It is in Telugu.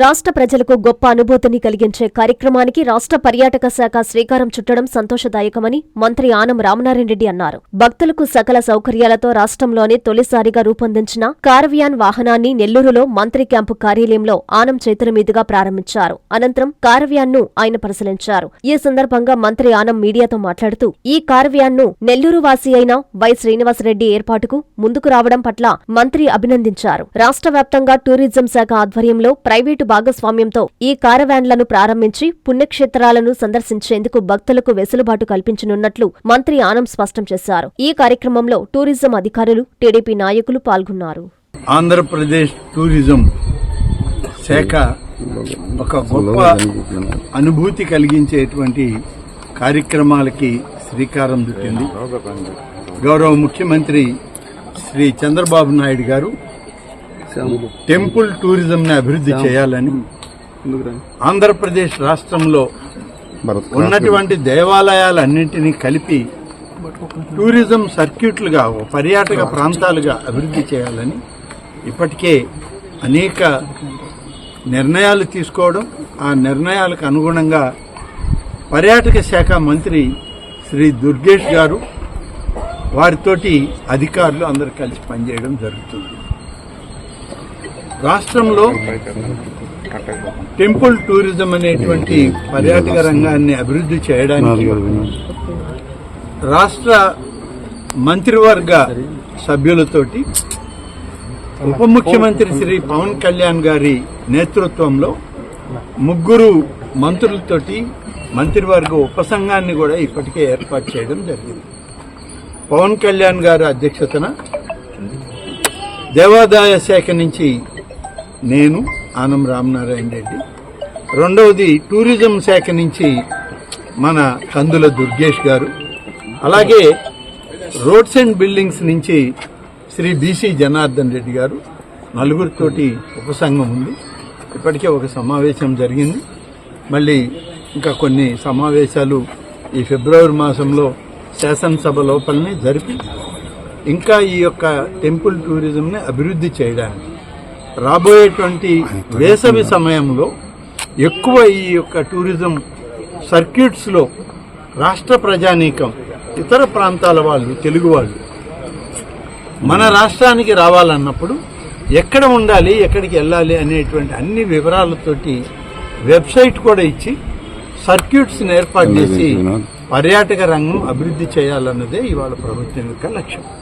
రాష్ట్ర ప్రజలకు గొప్ప అనుభూతిని కలిగించే కార్యక్రమానికి రాష్ట్ర పర్యాటక శాఖ శ్రీకారం చుట్టడం సంతోషదాయకమని మంత్రి ఆనం రామనారాయణరెడ్డి అన్నారు. భక్తులకు సకల సౌకర్యాలతో రాష్ట్రంలోనే తొలిసారిగా రూపొందించిన కారవ్యాన్ వాహనాన్ని నెల్లూరులో మంత్రి క్యాంపు కార్యాలయంలో ఆనం చేతుల మీదుగా ప్రారంభించారు. అనంతరం కార్వ్యాన్ను ఆయన పరిశీలించారు. ఈ సందర్భంగా మంత్రి ఆనం మీడియాతో మాట్లాడుతూ ఈ కార్వ్యాన్ను నెల్లూరు వాసి అయిన వై శ్రీనివాసరెడ్డి ఏర్పాటుకు ముందుకు రావడం పట్ల మంత్రి అభినందించారు. రాష్ట్ర వ్యాప్తంగా టూరిజం శాఖ ఆధ్వర్యంలో ప్రైవేటు భాగస్వామ్యంతో ఈ కారవాన్లను ప్రారంభించి పుణ్యక్షేత్రాలను సందర్శించేందుకు భక్తులకు వెసులుబాటు కల్పించనున్నట్లు మంత్రి ఆనం స్పష్టం చేశారు. ఈ కార్యక్రమంలో టూరిజం అధికారులు టీడీపీ నాయకులు పాల్గొన్నారు. ఆంధ్రప్రదేశ్ టూరిజం శాఖ ఒక గొప్ప అనుభూతి కలిగించేటువంటి కార్యక్రమాలకి శ్రీకారం చుట్టింది. గౌరవ ముఖ్యమంత్రి శ్రీ చంద్రబాబు నాయుడు గారు టెంపుల్ టూరిజం ని అభివృద్ధి చేయాలని ఆంధ్రప్రదేశ్ రాష్ట్రంలో ఉన్నటువంటి దేవాలయాలన్నింటినీ కలిపి టూరిజం సర్క్యూట్లుగా పర్యాటక ప్రాంతాలుగా అభివృద్ధి చేయాలని ఇప్పటికే అనేక నిర్ణయాలు తీసుకోవడం ఆ నిర్ణయాలకు అనుగుణంగా పర్యాటక శాఖ మంత్రి శ్రీ దుర్గేష్ గారు వారితోటి అధికారులు అందరూ కలిసి పనిచేయడం జరుగుతుంది. రాష్ట్రంలో టెంపుల్ టూరిజం అనేటువంటి పర్యాటక రంగాన్ని అభివృద్ధి చేయడానికి రాష్ట్ర మంత్రివర్గ సభ్యులతోటి ఉప ముఖ్యమంత్రి శ్రీ పవన్ కళ్యాణ్ గారి నేతృత్వంలో ముగ్గురు మంత్రులతోటి మంత్రివర్గ ఉపసంఘాన్ని కూడా ఇప్పటికే ఏర్పాటు చేయడం జరిగింది. పవన్ కళ్యాణ్ గారి అధ్యక్షతన దేవాదాయ శాఖ నుంచి నేను ఆనం రామనారాయణ రెడ్డి. రెండవది టూరిజం శాఖ నుంచి మన కందుల దుర్గేష్ గారు. అలాగే రోడ్స్ అండ్ బిల్డింగ్స్ నుంచి శ్రీ బీసీ జనార్దన్ రెడ్డి గారు. నలుగురితోటి ఉపసంఘం ఉంది. ఇప్పటికే ఒక సమావేశం జరిగింది. మళ్ళీ ఇంకా కొన్ని సమావేశాలు ఈ ఫిబ్రవరి మాసంలో శాసనసభ లోపలనే జరిపి ఇంకా ఈ యొక్క టెంపుల్ టూరిజంని అభివృద్ధి చేయడానికి రాబోయేటువంటి వేసవి సమయంలో ఎక్కువ ఈ యొక్క టూరిజం సర్క్యూట్స్లో రాష్ట్ర ప్రజానీకం ఇతర ప్రాంతాల వాళ్ళు తెలుగు వాళ్ళు మన రాష్ట్రానికి రావాలన్నప్పుడు ఎక్కడ ఉండాలి ఎక్కడికి వెళ్ళాలి అనేటువంటి అన్ని వివరాలతోటి వెబ్సైట్ కూడా ఇచ్చి సర్క్యూట్స్ని ఏర్పాటు చేసి పర్యాటక రంగం అభివృద్ధి చేయాలన్నదే ఇవాళ ప్రభుత్వం యొక్క లక్ష్యం.